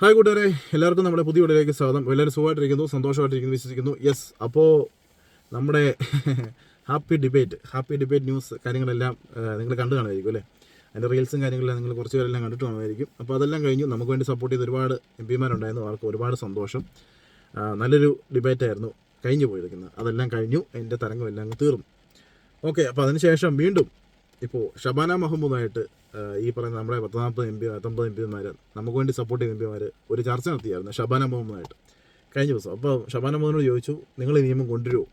Hi കൂട്ടുകാരെ എല്ലാവർക്കും നമ്മുടെ പുതിയ വീഡിയോയിലേക്ക് സ്വാഗതം. എല്ലാവരും സുഖമായിട്ടിരിക്കുന്നു സന്തോഷമായിട്ടിരിക്കുന്നു വിശ്വസിക്കുന്നു. യെസ് അപ്പോൾ നമ്മുടെ happy debate happy debate news കാര്യങ്ങളെല്ലാം നിങ്ങൾ കണ്ടു കാണുമായിരിക്കും അല്ലേ? അതിന്റെ റീൽസും കാര്യങ്ങളെല്ലാം നിങ്ങൾ കുറച്ച് പേരെല്ലാം കണ്ടിട്ട് കാണുമായിരിക്കും. അപ്പോൾ അതെല്ലാം കഴിഞ്ഞു. നമുക്ക് വേണ്ടി സപ്പോർട്ട് ചെയ്ത് ഒരുപാട് എം പിമാരുണ്ടായിരുന്നു. അവർക്ക് ഒരുപാട് സന്തോഷം. നല്ലൊരു ഡിബേറ്റായിരുന്നു കഴിഞ്ഞു പോയിരിക്കുന്നത്. അതെല്ലാം കഴിഞ്ഞു. എന്റെ തരംഗമെല്ലാം തീർന്നു. ഓക്കെ അപ്പോൾ അതിനുശേഷം വീണ്ടും ഇപ്പോൾ ഷബാന മഹമ്മൂദായിട്ട് ഈ പറയുന്ന നമ്മുടെ പത്തനാൽപ്പത് എം പി പത്തൊമ്പത് എം പിമാർ നമുക്ക് വേണ്ടി സപ്പോർട്ട് ചെയ്ത എം പിമാർ ഒരു ചർച്ച നടത്തിയായിരുന്നു ഷബാന മുഹമ്മദായിട്ട് കഴിഞ്ഞ ദിവസം. അപ്പോൾ ഷബാന മുഹമ്മദിനോട് ചോദിച്ചു നിങ്ങൾ ഈ നിയമം കൊണ്ടുവരുമോ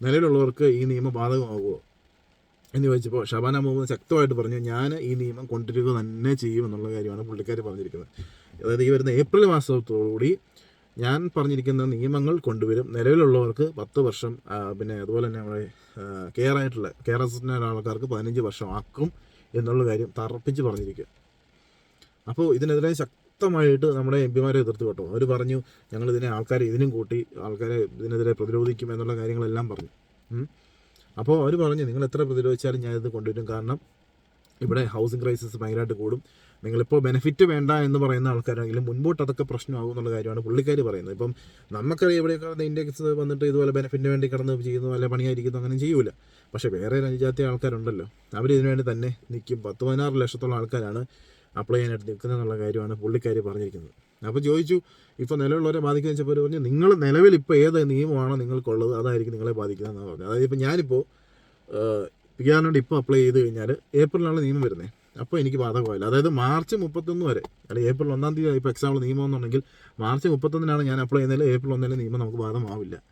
നിലവിലുള്ളവർക്ക് ഈ നിയമം ബാധകമാകുമോ എന്ന് ചോദിച്ചപ്പോൾ ഷബാന മുഹമ്മദ് ശക്തമായിട്ട് പറഞ്ഞു ഞാൻ ഈ നിയമം കൊണ്ടുവരിക തന്നെ ചെയ്യും എന്നുള്ള കാര്യമാണ് പുള്ളിക്കാർ പറഞ്ഞിരിക്കുന്നത്. അതായത് ഈ വരുന്ന ഏപ്രിൽ മാസത്തോടുകൂടി ഞാൻ പറഞ്ഞിരിക്കുന്ന നിയമങ്ങൾ കൊണ്ടുവരും. നിലവിലുള്ളവർക്ക് പത്ത് വർഷം പിന്നെ അതുപോലെ തന്നെ നമ്മുടെ കെയർ ആയിട്ടുള്ള കെയർ അസിസ്റ്റന്റ് ആൾക്കാർക്ക് പതിനഞ്ച് വർഷം ആക്കും എന്നുള്ള കാര്യം തറപ്പിച്ച് പറഞ്ഞിരിക്കുക അപ്പോൾ ഇതിനെതിരെ ശക്തമായിട്ട് നമ്മുടെ എം പിമാരെ എതിർത്ത് കേട്ടോ അവർ പറഞ്ഞു ഞങ്ങൾ ഇതിനെ ആൾക്കാരെ ഇതിനും കൂട്ടി ആൾക്കാരെ ഇതിനെതിരെ പ്രതിരോധിക്കും എന്നുള്ള കാര്യങ്ങളെല്ലാം പറഞ്ഞു. അപ്പോൾ അവർ പറഞ്ഞു നിങ്ങൾ എത്ര പ്രതിരോധിച്ചാലും ഞാനിത് കൊണ്ടുവരും. കാരണം ഇവിടെ ഹൗസിംഗ് ക്രൈസിസ് ഭയങ്കരമായിട്ട് കൂടും. നിങ്ങളിപ്പോൾ ബെനിഫിറ്റ് വേണ്ട എന്ന് പറയുന്ന ആൾക്കാരാണെങ്കിലും മുൻപോട്ട് അതൊക്കെ പ്രശ്നമാകും എന്നുള്ള കാര്യമാണ് പുള്ളിക്കാർ പറയുന്നത്. ഇപ്പം നമുക്കറിയാം ഇവിടെയൊക്കെ കിടന്ന് ഇൻഡെക്സ് വന്നിട്ട് ഇതുപോലെ ബെനിഫിറ്റിന് വേണ്ടി കടന്ന് ചെയ്യുന്നു അല്ലെ പണിയായിരിക്കുന്നു അങ്ങനെ ചെയ്യൂല. പക്ഷേ വേറെ രാജ്യത്തെ ആൾക്കാരുണ്ടല്ലോ. അവർ ഇതിന് വേണ്ടി തന്നെ നിൽക്കും പത്ത് പതിനാറ് ലക്ഷത്തോളം ആൾക്കാരാണ് അപ്ലൈ ചെയ്യാനായിട്ട് നിൽക്കുന്നത് എന്നുള്ള കാര്യമാണ് പുള്ളിക്കാർ പറഞ്ഞിരിക്കുന്നത്. അപ്പോൾ ചോദിച്ചു ഇപ്പോൾ നിലവിലുള്ളവരെ ബാധിക്കുന്ന വെച്ചപ്പോൾ പറഞ്ഞു നിങ്ങൾ നിലവിൽ ഇപ്പോൾ ഏത് നിയമമാണോ നിങ്ങൾക്കുള്ളത് അതായിരിക്കും നിങ്ങളെ ബാധിക്കുന്നതെന്നാണ് പറഞ്ഞത്. അതായത് ഇപ്പോൾ ഞാനിപ്പോൾ പി ആറിനോട് ഇപ്പോൾ അപ്ലൈ ചെയ്ത് കഴിഞ്ഞാൽ ഏപ്രിലാണ് നിയമം വരുന്നത് അപ്പോൾ എനിക്ക് ബാധകമായില്ല. അതായത് മാർച്ച് മുപ്പത്തൊന്ന് വരെ അല്ലെങ്കിൽ ഏപ്രിൽ ഒന്നാം തീയതി ഇപ്പോൾ എക്സാമ്പിൾ നിയമം എന്നുണ്ടെങ്കിൽ മാർച്ച് മുപ്പത്തൊന്നിനാണ് ഞാൻ അപ്ലൈ ചെയ്യുന്നതിൽ ഏപ്രിൽ ഒന്നിലെ നിയമം നമുക്ക് ബാധകമാവില്ല.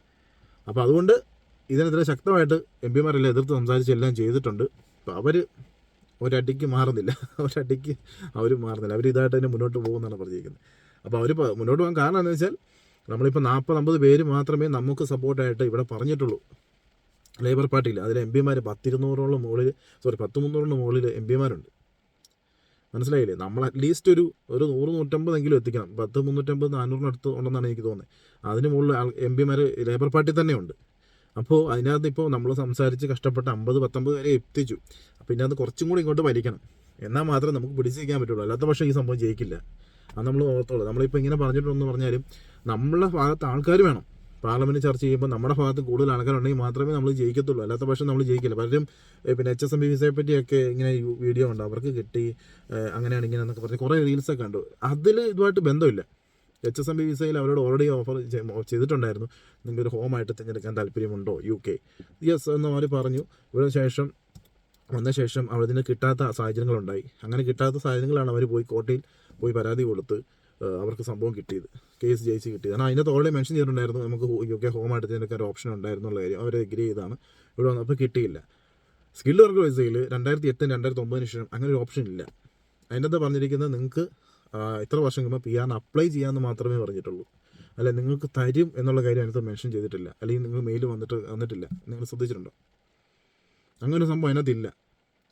അപ്പോൾ അതുകൊണ്ട് ഇതിനെതിരെ ശക്തമായിട്ട് എം പിമാരെല്ലാം എതിർത്ത് സംസാരിച്ച് എല്ലാം ചെയ്തിട്ടുണ്ട്. അപ്പോൾ അവർ ഒരടിക്ക് മാറുന്നില്ല. ഒരടിക്ക് അവർ മാറുന്നില്ല. അവർ ഇതായിട്ട് തന്നെ മുന്നോട്ട് പോകുമെന്നാണ് പറഞ്ഞിരിക്കുന്നത്. അപ്പോൾ അവർ മുന്നോട്ട് പോകാൻ കാരണം എന്താണെന്ന് വെച്ചാൽ നമ്മളിപ്പോൾ നാൽപ്പത് അമ്പത് പേര് മാത്രമേ നമുക്ക് സപ്പോർട്ടായിട്ട് ഇവിടെ പറഞ്ഞിട്ടുള്ളൂ. ലേബർ പാർട്ടിയിൽ അതിൽ എം പിമാർ പത്തിരുന്നൂറോളം മുകളിൽ സോറി പത്ത് മുന്നൂറിന് മുകളിൽ എം പിമാരുണ്ട്. മനസ്സിലായില്ലേ? നമ്മൾ അറ്റ്ലീസ്റ്റ് ഒരു ഒരു നൂറ് നൂറ്റമ്പതെങ്കിലും എത്തിക്കണം. പത്ത് മുന്നൂറ്റമ്പത് നാനൂറിനടുത്ത് ഉണ്ടെന്നാണ് എനിക്ക് തോന്നുന്നത്. അതിന് മുകളിൽ എം പിമാർ ലേബർ പാർട്ടി തന്നെയുണ്ട്. അപ്പോൾ അതിനകത്ത് ഇപ്പോൾ നമ്മൾ സംസാരിച്ച് കഷ്ടപ്പെട്ട് അമ്പത് പത്തൊമ്പത് വരെ എത്തിച്ചു. അപ്പോൾ ഇതിനകത്ത് കുറച്ചും കൂടി ഇങ്ങോട്ട് വലിക്കണം. എന്നാൽ മാത്രമേ നമുക്ക് പിടിച്ചു നിൽക്കാൻ പറ്റുള്ളൂ. അല്ലാത്ത പക്ഷേ ഈ സംഭവം ജയിക്കില്ല. അത് നമ്മൾ ഓർത്തോളൂ. നമ്മളിപ്പോൾ ഇങ്ങനെ പറഞ്ഞിട്ടുണ്ടെന്ന് പറഞ്ഞാലും നമ്മളെ ഭാഗത്ത് ആൾക്കാർ വേണം. പാർലമെന്റ് ചർച്ച ചെയ്യുമ്പോൾ നമ്മുടെ ഭാഗത്ത് കൂടുതൽ ആൾക്കാരുണ്ടെങ്കിൽ മാത്രമേ നമ്മൾ ജയിക്കത്തുള്ളൂ. അല്ലാത്ത പക്ഷം നമ്മൾ ജയിക്കില്ല. പലരും പിന്നെ എച്ച് എസ് എം ബി വിസയെ പറ്റിയൊക്കെ ഇങ്ങനെ വീഡിയോ ഉണ്ട് അവർക്ക് കിട്ടി അങ്ങനെയാണ് ഇങ്ങനെ എന്നൊക്കെ പറഞ്ഞ് കുറേ റീൽസൊക്കെ കണ്ടു. അതിൽ ഇതുമായിട്ട് ബന്ധമില്ല. എച്ച് എസ് എം ബി വിസയിൽ അവരോട് ഓൾറെഡി ഓഫർ ചെയ്തിട്ടുണ്ടായിരുന്നു. നിങ്ങൾക്ക് ഒരു ഹോമായിട്ട് തിരഞ്ഞെടുക്കാൻ താല്പര്യമുണ്ടോ? യു കെ യെസ് എന്ന് അവർ പറഞ്ഞു. ഇവിടെ ശേഷം വന്ന ശേഷം അതിന് കിട്ടാത്ത സാഹചര്യങ്ങളുണ്ടായി. അങ്ങനെ കിട്ടാത്ത സാഹചര്യങ്ങളാണ് അവർ പോയി കോട്ടയിൽ പോയി പരാതി കൊടുത്ത് അവർക്ക് സംഭവം കിട്ടിയത്. കേസ് ജയിച്ച് കിട്ടിയത്. കാരണം അതിനകത്ത് ഓൾറെഡി മെൻഷൻ ചെയ്തിട്ടുണ്ടായിരുന്നു നമുക്ക് യു കെ ഹോം തിരഞ്ഞെടുക്കാൻ ഒരു ഓപ്ഷൻ ഉണ്ടായിരുന്നു എന്നുള്ള കാര്യം. അവർ എഗ്രി ചെയ്താണ് ഇവിടെ വന്നപ്പോൾ കിട്ടിയില്ല. സ്കിൽ വർക്ക് വിസയിൽ രണ്ടായിരത്തി എട്ട് രണ്ടായിരത്തി ഒമ്പതിന് ശേഷം അങ്ങനെ ഒരു ഓപ്ഷൻ ഇല്ല. അതിനകത്ത് പറഞ്ഞിരിക്കുന്നത് നിങ്ങൾക്ക് ഇത്ര വർഷം കഴിയുമ്പോൾ പി ആറിന് അപ്ലൈ ചെയ്യാമെന്ന് മാത്രമേ പറഞ്ഞിട്ടുള്ളൂ. അല്ല നിങ്ങൾക്ക് തരും എന്നുള്ള കാര്യം അതിനകത്ത് മെൻഷൻ ചെയ്തിട്ടില്ല. അല്ലെങ്കിൽ നിങ്ങൾ മെയിൽ വന്നിട്ട് വന്നിട്ടില്ല. നിങ്ങൾ ശ്രദ്ധിച്ചിട്ടുണ്ടോ? അങ്ങനെ ഒരു സംഭവം അതിനകത്തില്ല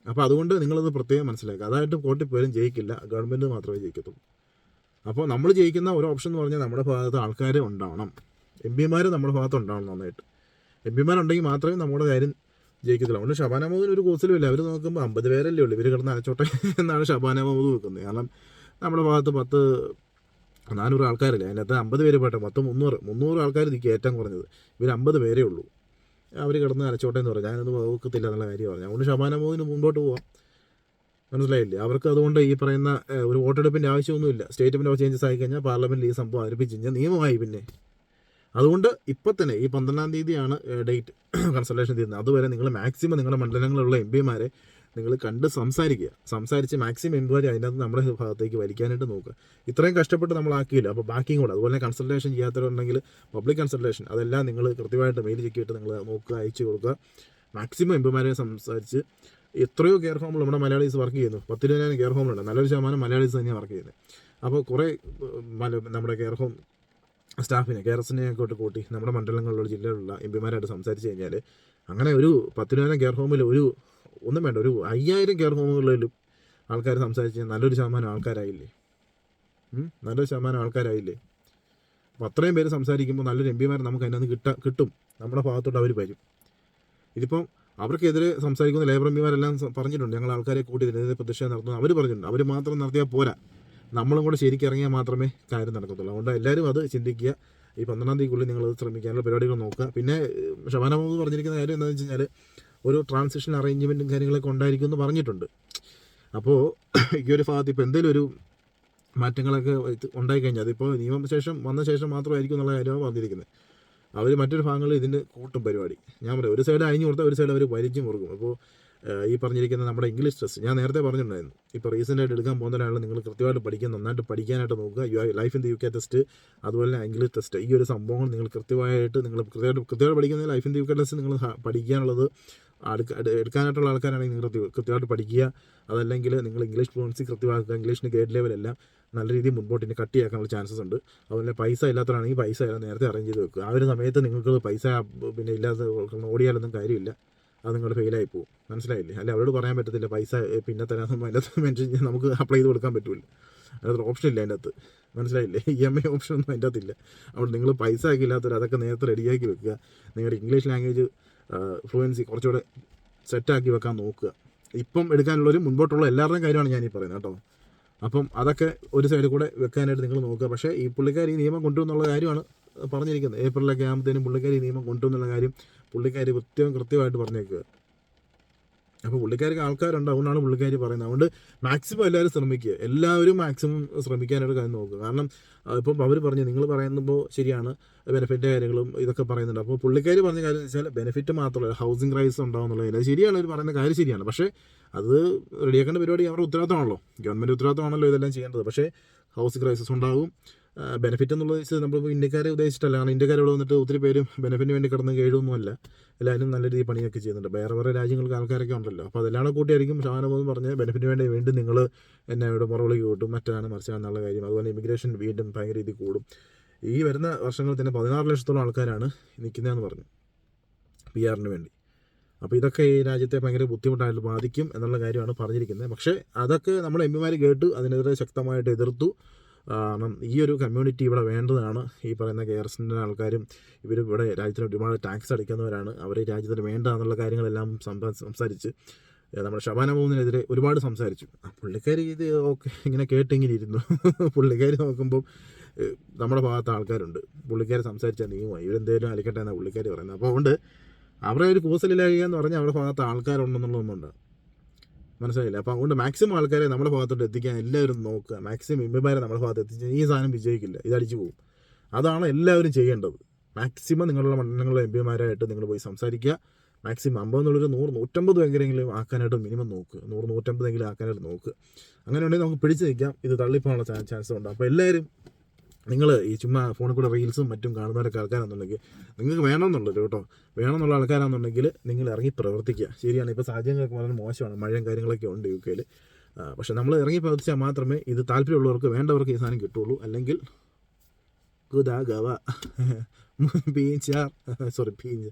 അപ്പോൾ അതുകൊണ്ട് നിങ്ങളത് പ്രത്യേകം മനസ്സിലാക്കുക. അതായിട്ട് കോട്ടി പേരും ജയിക്കില്ല. ഗവൺമെന്റ് മാത്രമേ ജയിക്കത്തുള്ളൂ. അപ്പോൾ നമ്മൾ ജയിക്കുന്ന ഒരു ഓപ്ഷൻ എന്ന് പറഞ്ഞാൽ നമ്മുടെ ഭാഗത്ത് ആൾക്കാർ ഉണ്ടാവണം. എം പിമാർ നമ്മുടെ ഭാഗത്ത് ഉണ്ടാവണം നന്നായിട്ട്. എം പിമാരുണ്ടെങ്കിൽ മാത്രമേ നമ്മുടെ കാര്യം ജയിക്കത്തില്ല അതുകൊണ്ട് ഷബാന മോദിന് ഒരു കോസിലും ഇല്ല. അവർ നോക്കുമ്പോൾ അമ്പത് പേരല്ലേ ഉള്ളൂ. ഇവർ കിടന്ന് അരച്ചോട്ടെ എന്നാണ് ഷബാന മോദി വെക്കുന്നത് കാരണം നമ്മുടെ ഭാഗത്ത് പത്ത് നാനൂറ് ആൾക്കാരില്ല? അതിനകത്ത് അമ്പത് പേര് പോട്ടെ മൊത്തം മുന്നൂറ് മുന്നൂറ് ആൾക്കാർ ഇതിക്ക് ഏറ്റവും കുറഞ്ഞത്. ഇവർ അമ്പത് പേരേ ഉള്ളൂ. അവർ കിടന്ന് അരച്ചോട്ടെ എന്ന് പറഞ്ഞു. ഞാനൊന്നും വകുക്കത്തില്ല എന്നുള്ള കാര്യം പറഞ്ഞു. അതുകൊണ്ട് ഷബാന മോദിന് മുമ്പോട്ട് പോവാം. മനസ്സിലായില്ലേ? അവർക്ക് അതുകൊണ്ട് ഈ പറയുന്ന ഒരു വോട്ടെടുപ്പിന്റെ ആവശ്യമൊന്നുമില്ല. സ്റ്റേറ്റ്മെന്റ് ഓഫ് ചേഞ്ചസ് ആയി കഴിഞ്ഞാൽ പാർലമെന്റിൽ ഈ സംഭവം അവതരിപ്പിച്ച് കഴിഞ്ഞാൽ നിയമമായി പിന്നെ. അതുകൊണ്ട് ഇപ്പം തന്നെ ഈ പന്ത്രണ്ടാം തീയതിയാണ് ഡേറ്റ് കൺസൾട്ടേഷൻ തീരുന്നത്. അതുവരെ നിങ്ങൾ മാക്സിമം നിങ്ങളുടെ മണ്ഡലങ്ങളിലുള്ള എം പിമാരെ നിങ്ങൾ കണ്ട് സംസാരിക്കുക. സംസാരിച്ച് മാക്സിമം എംപ്ലോയി അതിനകത്ത് നമ്മുടെ ഭാഗത്തേക്ക് വലിക്കാനായിട്ട് നോക്കുക. ഇത്രയും കഷ്ടപ്പെട്ട് നമ്മൾ ആക്കിയില്ല. അപ്പോൾ ബാക്കിയും കൂടെ. അതുപോലെ കൺസൾട്ടേഷൻ ചെയ്യാത്തവരുണ്ടെങ്കിൽ പബ്ലിക് കൺസൾട്ടേഷൻ അതെല്ലാം നിങ്ങൾ കൃത്യമായിട്ട് മെയിൽ ചെക്കിയിട്ട് നിങ്ങൾ നോക്കുക അയച്ചു കൊടുക്കുക. മാക്സിമം എംപിമാരെ സംസാരിച്ച് എത്രയോ കെയർ ഹോമിൽ നമ്മുടെ മലയാളീസ് വർക്ക് ചെയ്യുന്നു. പത്തിരുപതിനായിരം കെയർ ഹോമിലുണ്ട് നല്ലൊരു ശതമാനം മലയാളീസ് തന്നെയാണ് വർക്ക് ചെയ്യുന്നത് അപ്പോൾ കുറേ നമ്മുടെ കെയർ ഹോം സ്റ്റാഫിനെ കെയർസിനെ ഒക്കെ കൂട്ടി നമ്മുടെ മണ്ഡലങ്ങളിലുള്ള ജില്ലയിലുള്ള എം പിമാരായിട്ട് സംസാരിച്ച് കഴിഞ്ഞാൽ അങ്ങനെ ഒരു പത്തിരുപതിനായിരം കെയർ ഹോമിൽ ഒരു ഒന്നും വേണ്ട ഒരു അയ്യായിരം കെയർ ഹോമുകളിലും ആൾക്കാർ സംസാരിച്ച് നല്ലൊരു ശതമാനം ആൾക്കാരായില്ലേ? നല്ലൊരു ശതമാനം ആൾക്കാരായില്ലേ? അപ്പോൾ അത്രയും പേര് സംസാരിക്കുമ്പോൾ നല്ലൊരു എം പിമാർ നമുക്ക് അതിനകത്ത് കിട്ട കിട്ടും. നമ്മുടെ ഭാഗത്തോട്ട് അവർ വരും. ഇതിപ്പം അവർക്കെതിരെ സംസാരിക്കുന്ന ലേബർ എംപിമാരെല്ലാം പറഞ്ഞിട്ടുണ്ട്. ഞങ്ങൾ ആൾക്കാരെ കൂട്ടി ഇതിനെതിരെ പ്രതിഷേധം നടത്തുന്നു. അവർ പറഞ്ഞിട്ടുണ്ട്. അവർ മാത്രം നടത്തിയാൽ പോരാ. നമ്മളും കൂടെ ശരിക്കിറങ്ങിയാൽ മാത്രമേ കാര്യം നടക്കത്തുള്ളൂ. അതുകൊണ്ട് എല്ലാവരും അത് ചിന്തിക്കുക. ഈ പന്ത്രണ്ടാം തീയതിക്കുള്ളിൽ നിങ്ങൾ ശ്രമിക്കാനുള്ള പരിപാടികൾ നോക്കുക. പിന്നെ ഷബാന പറഞ്ഞിരിക്കുന്ന കാര്യം എന്താണെന്ന് വെച്ച് കഴിഞ്ഞാൽ ഒരു ട്രാൻസിഷൻ അറേഞ്ച്മെന്റും കാര്യങ്ങളൊക്കെ ഉണ്ടായിരിക്കും എന്ന് പറഞ്ഞിട്ടുണ്ട്. അപ്പോൾ ഈ ഒരു ഭാഗത്ത് ഇപ്പോൾ എന്തെങ്കിലും ഒരു മാറ്റങ്ങളൊക്കെ ഉണ്ടായിക്കഴിഞ്ഞാൽ അതിപ്പോൾ നിയമശേഷം വന്ന ശേഷം മാത്രമായിരിക്കും എന്നുള്ള കാര്യമാണ് പറഞ്ഞിരിക്കുന്നത്. അവർ മറ്റൊരു ഭാഗങ്ങളിൽ ഇതിന്റെ കൂട്ടും പരിപാടി. ഞാൻ പറയാം ഒരു സൈഡ് അഴിഞ്ഞു കൊടുത്താൽ ഒരു സൈഡ് അവർ വലിച്ചു മുറുകും അപ്പോൾ ഈ പറഞ്ഞിരിക്കുന്ന നമ്മുടെ ഇംഗ്ലീഷ് ടെസ്റ്റ് ഞാൻ നേരത്തെ പറഞ്ഞിട്ടുണ്ടായിരുന്നു. ഇപ്പോൾ റീസെന്റ് ആയിട്ട് എടുക്കാൻ പോകുന്ന ഒരാൾ നിങ്ങൾ കൃത്യമായിട്ട് പഠിക്കാൻ നന്നായിട്ട് പഠിക്കാനായിട്ട് നോക്കുക. You life in the U K test അതുപോലെ തന്നെ ഇംഗ്ലീഷ് ടെസ്റ്റ് ഈ ഒരു സംഭവങ്ങൾ നിങ്ങൾ കൃത്യമായിട്ട് നിങ്ങൾ കൃത്യമായിട്ട് കൃത്യമായിട്ട് പഠിക്കുന്ന life in the U K test നിങ്ങൾ പഠിക്കാനുള്ളത് എടുക്കാനായിട്ടുള്ള ആൾക്കാരാണെങ്കിൽ നിങ്ങൾ കൃത്യ- കൃത്യമായിട്ട് പഠിക്കുക. അതല്ലെങ്കിൽ നിങ്ങൾ ഇംഗ്ലീഷ് ഫ്ലുവൻസി കൃത്യമാക്കുക ഇംഗ്ലീഷിന് ഗ്രേഡ് ലെവലെല്ലാം നല്ല രീതിയിൽ മുൻപോട്ട് ഇനി കട്ട് ചെയ്യാനുള്ള ചാൻസസ് ഉണ്ട്. അതുപോലെ പൈസ ഇല്ലാത്തവരാണെങ്കിൽ പൈസ എല്ലാം നേരത്തെ അറേഞ്ച് ചെയ്ത് വെക്കുക. ആ ഒരു സമയത്ത് നിങ്ങൾക്ക് പൈസ പിന്നെ ഇല്ലാതെ ഓടിയാലൊന്നും കാര്യമില്ല. അത് നിങ്ങൾ ഫെയിലായി പോകും മനസ്സിലായില്ലേ? അല്ലെ അവരോട് പറയാൻ പറ്റത്തില്ല പൈസ പിന്നെ തരാൻ അതിന്റെ അകത്ത് മെൻഷൻ നമുക്ക് അപ്ലൈ ചെയ്ത് കൊടുക്കാൻ പറ്റില്ല അതിനകത്ത് ഓപ്ഷൻ ഇല്ല അതിന്റെ അകത്ത്. മനസ്സിലായില്ലേ? ഇ എം ഐ ഓപ്ഷൻ ഒന്നും അതിന്റെ അകത്തില്ല. അതുകൊണ്ട് നിങ്ങൾ പൈസ ആക്കി ഇല്ലാത്തവർ അതൊക്കെ നേരത്തെ റെഡിയാക്കി വെക്കുക. നിങ്ങളുടെ ഇംഗ്ലീഷ് ലാംഗ്വേജ് ഫ്ലുവൻസി കുറച്ചുകൂടെ സെറ്റാക്കി വെക്കാൻ നോക്കുക. ഇപ്പം എടുക്കാനുള്ളൊരു മുൻപോട്ടുള്ള എല്ലാവരുടെയും കാര്യമാണ് ഞാൻ ഈ പറയുന്നത് കേട്ടോ. അപ്പം അതൊക്കെ ഒരു സൈഡിൽ കൂടെ വെക്കാനായിട്ട് നിങ്ങൾ നോക്കുക. പക്ഷേ ഈ പുള്ളിക്കാർ ഈ നിയമം കൊണ്ടുവന്നുള്ള കാര്യമാണ് പറഞ്ഞിരിക്കുന്നത്. ഏപ്രിലൊക്കെ ആകുമ്പോഴത്തേനും പുള്ളിക്കാർ ഈ നിയമം കൊണ്ടുവന്നുള്ള കാര്യം പുള്ളിക്കാർ കൃത്യം കൃത്യമായിട്ട് പറഞ്ഞേക്കുക. അപ്പോൾ പുള്ളിക്കാർക്ക് ആൾക്കാരുണ്ട് അതുകൊണ്ടാണ് പുള്ളിക്കാർ പറയുന്നത്. അതുകൊണ്ട് മാക്സിമം എല്ലാവരും ശ്രമിക്കുക. എല്ലാവരും മാക്സിമം ശ്രമിക്കാനായിട്ട് കാര്യം നോക്കുക. കാരണം ഇപ്പം അവർ പറഞ്ഞു നിങ്ങൾ പറയുമ്പോൾ ശരിയാണ് ബെനിഫിറ്റ് കാര്യങ്ങളും ഇതൊക്കെ പറയുന്നുണ്ട്. അപ്പോൾ പുള്ളിക്കാർ പറഞ്ഞ കാര്യം എന്ന് വെച്ചാൽ ബെനിഫിറ്റ് മാത്രമല്ല ഹൗസിംഗ് റൈറ്റ്സ് ഉണ്ടാവുന്നുള്ളത് ശരിയാണ് അവർ പറയുന്ന കാര്യം ശരിയാണ്. പക്ഷേ അത് റെഡിയാക്കേണ്ട പരിപാടി അവരുടെ ഉത്തരവാദിത്തമാണല്ലോ. ഗവൺമെന്റ് ഉത്തരവാദിത്തമാണല്ലോ ഇതെല്ലാം ചെയ്യേണ്ടത്. പക്ഷേ ഹൗസിംഗ് ക്രൈസിസ് ഉണ്ടാവും. ബെനിഫിറ്റ് എന്നുള്ളത് നമ്മളിപ്പോൾ ഇന്ത്യക്കാരെ ഉദ്ദേശിച്ചിട്ടല്ല. കാരണം ഇന്ത്യക്കാർ ഇവിടെ വന്നിട്ട് ഒത്തിരി പേരും ബെനിഫിറ്റിന് വേണ്ടി കിടന്ന് കേഴുമൊന്നുമല്ല എല്ലാവരും നല്ല രീതിയിൽ പണിയൊക്കെ ചെയ്യുന്നുണ്ട്. വേറെ വേറെ രാജ്യങ്ങൾക്ക് ആൾക്കാരൊക്കെ ഉണ്ടല്ലോ. അപ്പോൾ അതെല്ലാം കൂട്ടിയായിരിക്കും. ഷാനബോധം പറഞ്ഞ് ബെനിഫിറ്റിന് വേണ്ടി വീണ്ടും നിങ്ങൾ എന്നെ ഇവിടെ മുറവിളി കൂട്ടും. മറ്റാണ് മറിച്ചാണെന്നുള്ള കാര്യം. അതുപോലെ ഇമിഗ്രേഷൻ വീണ്ടും ഭയങ്കര രീതിയിൽ കൂടും. ഈ വരുന്ന വർഷങ്ങളിൽ തന്നെ പതിനാറ് ലക്ഷത്തോളം ആൾക്കാരാണ് നിൽക്കുന്നതെന്ന് പറഞ്ഞു. പി ആറിന് വേണ്ടി. അപ്പോൾ ഇതൊക്കെ ഈ രാജ്യത്തെ ഭയങ്കര ബുദ്ധിമുട്ടായിട്ട് ബാധിക്കും എന്നുള്ള കാര്യമാണ് പറഞ്ഞിരിക്കുന്നത്. പക്ഷേ അതൊക്കെ നമ്മൾ എം പിമാർ കേട്ടു. അതിനെതിരെ ശക്തമായിട്ട് എതിർത്തു. കാരണം ഈ ഒരു കമ്മ്യൂണിറ്റി ഇവിടെ വേണ്ടതാണ്. ഈ പറയുന്ന കെയർസിന്റെ ആൾക്കാരും ഇവർ ഇവിടെ രാജ്യത്തിന് ഒരുപാട് ടാക്സ് അടിക്കുന്നവരാണ് അവർ രാജ്യത്തിന് വേണ്ട എന്നുള്ള കാര്യങ്ങളെല്ലാം സംസാ- സംസാരിച്ച് നമ്മുടെ ഷബാന മോഹനെതിരെ ഒരുപാട് സംസാരിച്ചു. പുള്ളിക്കാരി ഇത് ഓക്കെ ഇങ്ങനെ കേട്ടിങ്ങനെ ഇരുന്നു പുള്ളിക്കാരി നോക്കുമ്പോൾ നമ്മുടെ ഭാഗത്ത് ആൾക്കാരുണ്ട്. പുള്ളിക്കാരി സംസാരിച്ചാൽ നീങ്ങുമോ ഇവരെന്തേലും അലിക്കട്ടെ എന്നാണ് പുള്ളിക്കാരി പറയുന്നത്. അപ്പോൾ അതുകൊണ്ട് അവരുടെ ഒരു കൂസലില്ലായ്ക എന്ന് പറഞ്ഞാൽ അവരുടെ ഭാഗത്ത് ആൾക്കാരുണ്ടെന്നുള്ളതൊന്നുണ്ട് മനസ്സിലായില്ല? അപ്പോൾ അതുകൊണ്ട് മാക്സിമം ആൾക്കാരെ നമ്മുടെ ഭാഗത്തോട്ട് എത്തിക്കാൻ എല്ലാവരും നോക്കുക. മാക്സിമം എംപിമാരെ നമ്മുടെ ഭാഗത്ത് എത്തിച്ചാൽ ഈ സാധനം വിജയിക്കില്ല. ഇത് അടിച്ചു പോകും അതാണ് എല്ലാവരും ചെയ്യേണ്ടത്. മാക്സിമം നിങ്ങളുടെ മണ്ഡലങ്ങളിലെ എം പിമാരായിട്ട് നിങ്ങൾ പോയി സംസാരിക്കുക. മാക്സിമം അമ്പത് എന്നുള്ളൊരു നൂറ് നൂറ്റമ്പത് എങ്കിലും ആക്കാനായിട്ട് മിനിമം നോക്കുക നൂറ് നൂറ്റമ്പതെങ്കിലും ആക്കാനായിട്ട് നോക്കുക അങ്ങനെ ഉണ്ടെങ്കിൽ നമുക്ക് പിടിച്ചു നിൽക്കാം. ഇത് തള്ളിപ്പോകാനുള്ള ചാൻസ് ഉണ്ട്. അപ്പോൾ എല്ലാവരും നിങ്ങൾ ഈ ചുമ്മാ ഫോണിൽ കൂടെ റീൽസും മറ്റും കാണുന്നവരൊക്കെ ആൾക്കാരാണെന്നുണ്ടെങ്കിൽ നിങ്ങൾക്ക് വേണമെന്നുള്ളത് കേട്ടോ. വേണമെന്നുള്ള ആൾക്കാരാണെന്നുണ്ടെങ്കിൽ നിങ്ങൾ ഇറങ്ങി പ്രവർത്തിക്കുക. ശരിയാണ്. ഇപ്പോൾ സാഹചര്യങ്ങളൊക്കെ വളരെ മോശമാണ്. മഴയും കാര്യങ്ങളൊക്കെ ഉണ്ട് യു കെയിൽ പക്ഷെ നമ്മൾ ഇറങ്ങി പ്രവർത്തിച്ചാൽ മാത്രമേ ഇത് താല്പര്യമുള്ളവർക്ക് വേണ്ടവർക്ക് ഈ സാധനം കിട്ടുള്ളൂ. അല്ലെങ്കിൽ ഗുദാഗവ. പീച്ചാർ സോറി പീഞ്ച്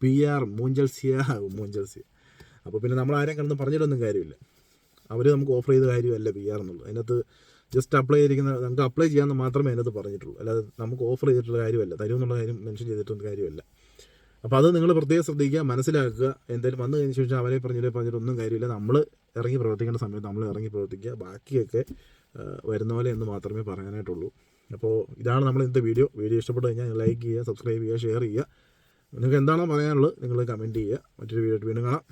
പി ആർ. മൂഞ്ചൽസിയ. മൂഞ്ചൽസിയ അപ്പോൾ പിന്നെ നമ്മൾ ആരെയും കിടന്ന് പറഞ്ഞിട്ടൊന്നും കാര്യമില്ല. അവർ നമുക്ക് ഓഫർ ചെയ്ത കാര്യമല്ല പി ആർ എന്നുള്ളത്. അതിനകത്ത് ജസ്റ്റ് അപ്ലൈ ചെയ്തിരിക്കുന്ന നമുക്ക് അപ്ലൈ ചെയ്യാമെന്ന് മാത്രമേ അതിനകത്ത് പറഞ്ഞിട്ടുള്ളൂ. അല്ലാതെ നമുക്ക് ഓഫർ ചെയ്തിട്ടുള്ള കാര്യമല്ല. തരും എന്നുള്ള കാര്യം മെൻഷൻ ചെയ്തിട്ടുള്ള കാര്യമല്ല. അപ്പോൾ അത് നിങ്ങൾ പ്രത്യേകം ശ്രദ്ധിക്കുക മനസ്സിലാക്കുക. എന്തായാലും വന്നു കഴിഞ്ഞ ശേഷം അവരെ പറഞ്ഞില്ലേ പറഞ്ഞിട്ട് ഒന്നും കാര്യമില്ല. നമ്മൾ ഇറങ്ങി പ്രവർത്തിക്കേണ്ട സമയത്ത് നമ്മൾ ഇറങ്ങി പ്രവർത്തിക്കുക. ബാക്കിയൊക്കെ വരുന്ന പോലെ എന്ന് മാത്രമേ പറയാനായിട്ടുള്ളൂ. അപ്പോൾ ഇതാണ് നമ്മൾ ഇന്നത്തെ വീഡിയോ. വീഡിയോ ഇഷ്ടപ്പെട്ട് കഴിഞ്ഞാൽ ലൈക്ക് ചെയ്യുക സബ്സ്ക്രൈബ് ചെയ്യുക ഷെയർ ചെയ്യുക. നിങ്ങൾക്ക് എന്താണോ പറയാനുള്ളത് നിങ്ങൾ കമന്റ് ചെയ്യുക. മറ്റൊരു വീഡിയോ വീണ്ടും കാണാം.